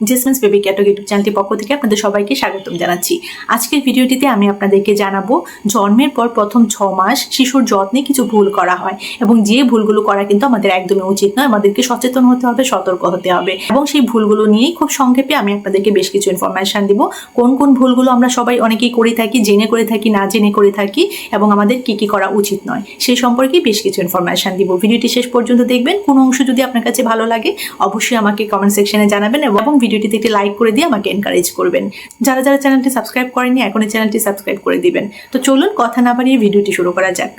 জেসমিন্স baby ক্যাটো YouTube চ্যানেলটির পক্ষ থেকে আপনাদের সবাইকে স্বাগতম জানাচ্ছি। আজকের ভিডিওটিতে আমি আপনাদেরকে জানাব, জন্মের পর প্রথম ছ মাস শিশুর যত্নে কিছু ভুল করা হয় এবং যে ভুলগুলো করা কিন্তু আমাদের একদমই উচিত নয়, আমাদেরকে সচেতন হতে হবে, সতর্ক হতে হবে এবং সেই ভুলগুলো নিয়েই খুব সংক্ষেপে আমি আপনাদেরকে বেশ কিছু ইনফরমেশন দিব। কোন কোন ভুলগুলো আমরা সবাই অনেকেই করে থাকি, জেনে করে থাকি, না জেনে করে থাকি এবং আমাদের কি কি করা উচিত নয় সেই সম্পর্কে বেশ কিছু ইনফরমেশন দিব। ভিডিওটি শেষ পর্যন্ত দেখবেন, কোনো অংশ যদি আপনার কাছে ভালো লাগে, অবশ্যই আমাকে কমেন্ট সেকশনে জানাবেন এবং ভিডিওটিতে একটি লাইক করে দিয়ে আমাকে এনকারেজ করবেন। যারা যারা চ্যানেলটি সাবস্ক্রাইব করেনি এখন এই চ্যানেলটি সাবস্ক্রাইব করে দিবেন। তো চলুন কথা না বাড়িয়ে ভিডিওটি শুরু করা যাক।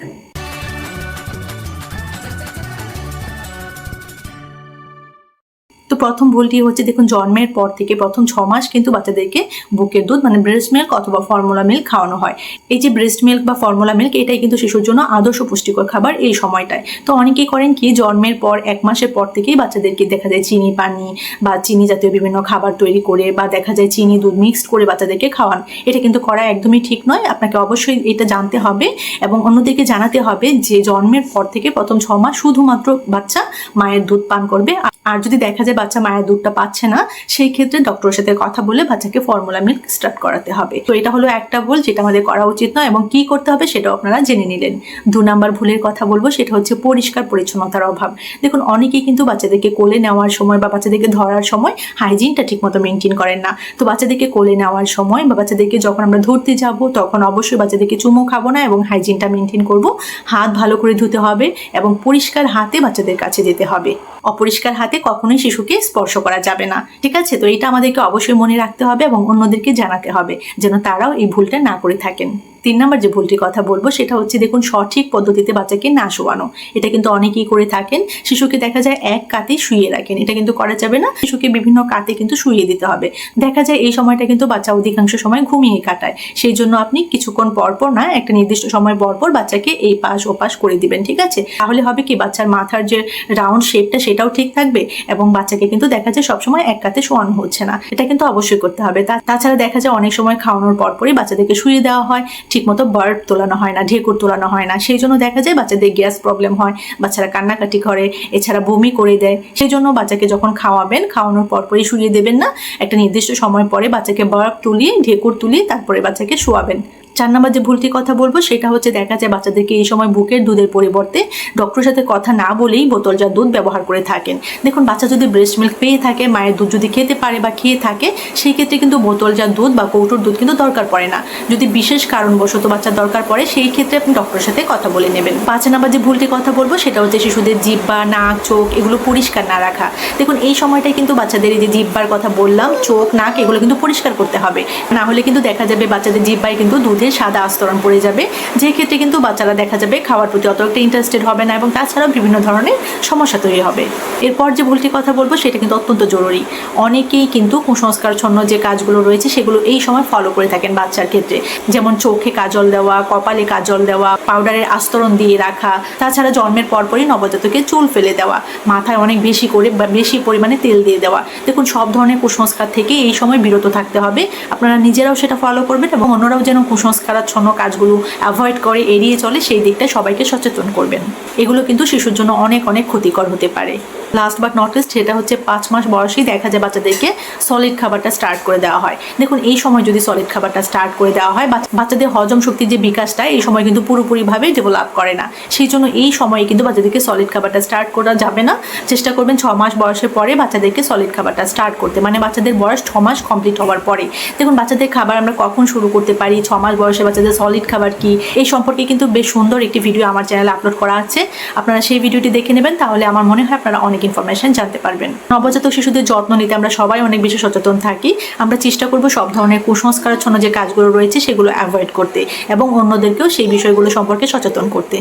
তো প্রথম ভুলটি হচ্ছে দেখুন, জন্মের পর থেকে প্রথম ছ মাস কিন্তু বাচ্চাদেরকে বুকের দুধ মানে ব্রেস্ট মিল্ক অথবা ফর্মুলা মিল্ক খাওয়ানো হয়। এই যে ব্রেস্ট মিল্ক বা ফর্মুলা মিল্ক এটাই কিন্তু শিশুর জন্য আদর্শ পুষ্টিকর খাবার এই সময়টায়। তো অনেকেই করেন কি, জন্মের পর, এক মাসের পর থেকেই বাচ্চাদেরকে দেখা যায় চিনি, পানি বা চিনি জাতীয় বিভিন্ন খাবার তৈরি করে বা দেখা যায় চিনি, দুধ মিক্সড করে বাচ্চাদেরকে খাওয়ান। এটা কিন্তু করা একদমই ঠিক নয়, আপনাকে অবশ্যই এটা জানতে হবে এবং অন্যদেরকে জানাতে হবে যে জন্মের পর থেকে প্রথম ছ মাস শুধুমাত্র বাচ্চা মায়ের দুধ পান করবে। আর যদি দেখা যায় বাচ্চা মায়ের দুধটা পাচ্ছে না, সেই ক্ষেত্রে ডক্টরের সাথে কথা বলে বাচ্চাকে ফর্মুলা মিল্ক স্টার্ট করাতে হবে। তো এটা হলো একটা ভুল, যেটা আমাদের করা উচিত নয় এবং কি করতে হবে সেটাও আপনারা জেনে নিলেন। দু নাম্বার ভুলের কথা বলব, সেটা হচ্ছে পরিষ্কার পরিচ্ছন্নতার অভাব। দেখুন, অনেকেই কিন্তু বাচ্চাদেরকে কোলে নেওয়ার সময় বা বাচ্চাদেরকে ধরার সময় হাইজিনটা ঠিকমতো মেনটেন করেন না। তো বাচ্চাদেরকে কোলে নেওয়ার সময় বা বাচ্চাদেরকে যখন আমরা ধরতে যাব, তখন অবশ্যই বাচ্চাদেরকে চুমো খাব না এবং হাইজিনটা মেনটেন করব। হাত ভালো করে ধুতে হবে এবং পরিষ্কার হাতে বাচ্চাদের কাছে যেতে হবে। অপরিষ্কার হাতে কখনোই শিশুকে স্পর্শ করা যাবে না। ঠিক আছে? তো এটা আমাদেরকে অবশ্যই মনে রাখতে হবে এবং অন্যদেরকে জানাতে হবে যেন তারাও এই ভুলটা না করে থাকেন। তিন নম্বর যে ভুলটির কথা বলব, সেটা হচ্ছে দেখুন, সঠিক পদ্ধতিতে বাচ্চাকে না শোয়ানো। এটা কিন্তু অনেকেই করে থাকেন। শিশুকে দেখা যায় এক কাতে শুয়ে রাখেন। এটা কিন্তু করা যাবে না। শিশুকে বিভিন্ন কাতে কিন্তু শুয়ে দিতে হবে। দেখা যায় এই সময়টা কিন্তু বাচ্চা অধিকাংশ সময় ঘুমিয়ে কাটায়। সেই জন্য আপনি কিছুক্ষণ পর পর না, একটা নির্দিষ্ট সময় পর পর বাচ্চাকে এই পাশ ও পাশ করে দিবেন, ঠিক আছে? তাহলে হবে কি, বাচ্চার মাথার যে রাউন্ড শেপটা, সেটাও ঠিক থাকবে এবং বাচ্চাকে কিন্তু দেখা যায় সবসময় এক কাতে শোয়ানো হচ্ছে না। এটা কিন্তু অবশ্যই করতে হবে। তাছাড়া দেখা যায় অনেক সময় খাওয়ানোর পরপরই বাচ্চাদেরকে শুয়ে দেওয়া হয়। ঠিকমতো বার্ড তোলানো হয় না, ঢেকুর তোলানো হয় না। সেই জন্য দেখা যায় বাচ্চাদের গ্যাস প্রবলেম হয়, বাচ্চারা কান্নাকাটি করে, এছাড়া বমি করে দেয়। সেই জন্য বাচ্চাকে যখন খাওয়াবেন, খাওয়ানোর পরপরই শুয়ে দেবেন না। একটা নির্দিষ্ট সময় পরে বাচ্চাকে বার্ড তুলিয়ে, ঢেকুর তুলিয়ে তারপরে বাচ্চাকে শোয়াবেন। চার নম্বর যে ভুলটি কথা বলব, সেটা হচ্ছে দেখা যায় বাচ্চাদেরকে এই সময় বুকের দুধের পরিবর্তে ডক্টরের সাথে কথা না বলেই বোতলজাত দুধ ব্যবহার করে থাকেন। দেখুন, বাচ্চা যদি ব্রেস্ট মিল্ক পেয়ে থাকে, মায়ের দুধ যদি খেতে পারে বা খেয়ে থাকে, সেই ক্ষেত্রে কিন্তু বোতলজাত দুধ বা কৌটোর দুধ কিন্তু দরকার পড়ে না। যদি বিশেষ কারণবশত বাচ্চার দরকার পড়ে, সেই ক্ষেত্রে আপনি ডক্টরের সাথে কথা বলে নেবেন। পাঁচ নম্বর যে ভুলটি কথা বলব, সেটা হচ্ছে শিশুদের জিব্বা নাক, চোখ এগুলো পরিষ্কার না রাখা। দেখুন, এই সময়টাই কিন্তু বাচ্চাদের এই যে জিব্বার কথা বললাম, চোখ, নাক এগুলো কিন্তু পরিষ্কার করতে হবে। না হলে কিন্তু দেখা যাবে বাচ্চাদের জিব্বায় কিন্তু দুধের সাদা আস্তরণ পড়ে যাবে। যে ক্ষেত্রে কিন্তু বাচ্চারা দেখা যাবে খাওয়ার প্রতি অত একটা ইন্টারেস্টেড হবে না এবং তাছাড়াও বিভিন্ন ধরনের সমস্যা তৈরি হবে। এরপর যে ভুলটি কথা বলব, সেটা কিন্তু অত্যন্ত জরুরি। অনেকেই কিন্তু কুসংস্কারছন্ন যে কাজগুলো রয়েছে, সেগুলো এই সময় ফলো করে থাকেন বাচ্চার ক্ষেত্রে। যেমন চোখে কাজল দেওয়া, কপালে কাজল দেওয়া পাউডারের আস্তরণ দিয়ে রাখা, তাছাড়া জন্মের পরপরই নবজাতকে চুল ফেলে দেওয়া, মাথায় অনেক বেশি করে বেশি পরিমাণে তেল দিয়ে দেওয়া। দেখুন, সব ধরনের কুসংস্কার থেকে এই সময় বিরত থাকতে হবে। আপনারা নিজেরাও সেটা ফলো করবেন এবং অন্যরাও যেন কুসংস্কারাচ্ছন্ন কাজগুলো অ্যাভয়েড করে এড়িয়ে চলে, সেই দিকটা সবাইকে সচেতন করবেন। এগুলো কিন্তু শিশুর জন্য অনেক অনেক ক্ষতিকর হতে পারে। লাস্ট বাট নট লিস্ট সেটা হচ্ছে পাঁচ মাস বয়সেই দেখা যায় বাচ্চাদেরকে সলিড খাবারটা স্টার্ট করে দেওয়া হয়। দেখুন, এই সময় যদি সলিড খাবারটা স্টার্ট করে দেওয়া হয় বাচ্চাদের হজম শক্তির যে বিকাশটা, এই সময় কিন্তু পুরোপুরিভাবে ডেভেলপ করে না। সেই জন্য এই সময়ে কিন্তু বাচ্চাদেরকে সলিড খাবারটা স্টার্ট করা যাবে না। চেষ্টা করবেন ছ মাস বয়সের পরে বাচ্চাদেরকে সলিড খাবারটা স্টার্ট করতে। মানে বাচ্চাদের বয়স ছ মাস কমপ্লিট হওয়ার পরে। দেখুন, বাচ্চাদের খাবার আমরা কখন শুরু করতে পারি? ছ মাস বয়সে বাচ্চাদের সলিড খাবার কি? এই সম্পর্কে কিন্তু বেশ সুন্দর একটি ভিডিও আমার চ্যানেলে আপলোড করা আছে। আপনারা সেই ভিডিওটি দেখে নেবেন, তাহলে আমার মনে হয় আপনারা অনেক ইনফরমেশন জানতে পারবেন। নবজাতক শিশুদের যত্ন নিতে আমরা সবাই অনেক বেশি সচেতন থাকি। আমরা চেষ্টা করব সব ধরনের কুসংস্কারাচ্ছন্ন যে কাজগুলো রয়েছে, সেগুলো অ্যাভয়েড করতে এবং অন্যদেরকেও সেই বিষয়গুলো সম্পর্কে সচেতন করতে।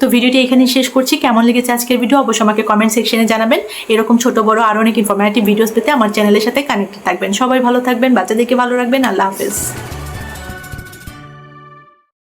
তো ভিডিওটি এখানেই শেষ করছি। কেমন লেগেছে আজকের ভিডিও অবশ্যই আমাকে কমেন্ট সেকশনে জানাবেন। এরকম ছোট, বড় আরও অনেক ইনফরমেটিভ ভিডিওস পেতে আমার চ্যানেলের সাথে কানেক্টেড থাকবেন। সবাই ভালো থাকবেন, বাচ্চাদেরকে ভালো রাখবেন। আল্লাহ হাফেজ।